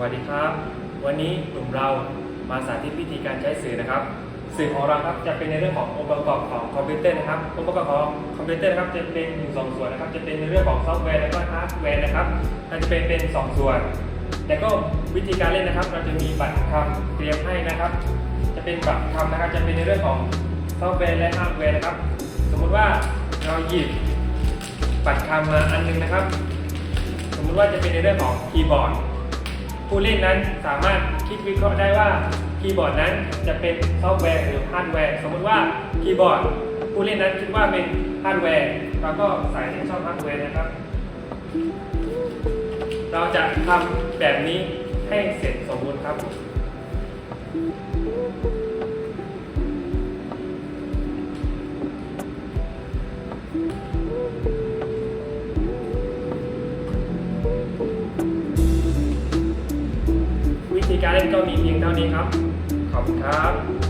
วัสดีครับ วันนี้กลุ่มเรามาสาธิตวิธีการใช้สื่อนะครับ สื่อของเราครับจะเป็นในเรื่องขององค์ประกอบของคอมพิวเตอร์นะครับองค์ประกอบของคอมพิวเตอร์นะครับจะเป็นอยู่สองส่วนนะครับ จะเป็นในเรื่องของซอฟต์แวร์และก็ฮาร์ดแวร์นะครับมันจะเป็นเป็นสองส่วน แล้วก็วิธีการเล่นนะครับ เราจะมีบัตรคำเตรียมให้นะครับ จะเป็นบัตรคำนะครับ จะเป็นในเรื่องของซอฟต์แวร์และฮาร์ดแวร์นะครับ สมมุติว่าเราหยิบบัตรคำมาอันหนึงนะครับ สมมุติว่าจะเป็นในเรื่องของคีย์บอร์ด ผู้เล่นนั้นสามารถคิดวิเคราะห์ได้ว่าคีย์บอร์ดนั้นจะเป็นซอฟต์แวร์หรือฮาร์ดแวร์ สมมติว่าคีย์บอร์ดผู้เล่นนั้นคิดว่าเป็นฮาร์ดแวร์เราก็ใส่ในช่องฮาร์ดแวร์นะครับ เราจะทำแบบนี้ให้เสร็จสมบูรณ์ครับ ธีการเล่นก็มีเพียงเท่านี้ครับ ขอบคุณครับ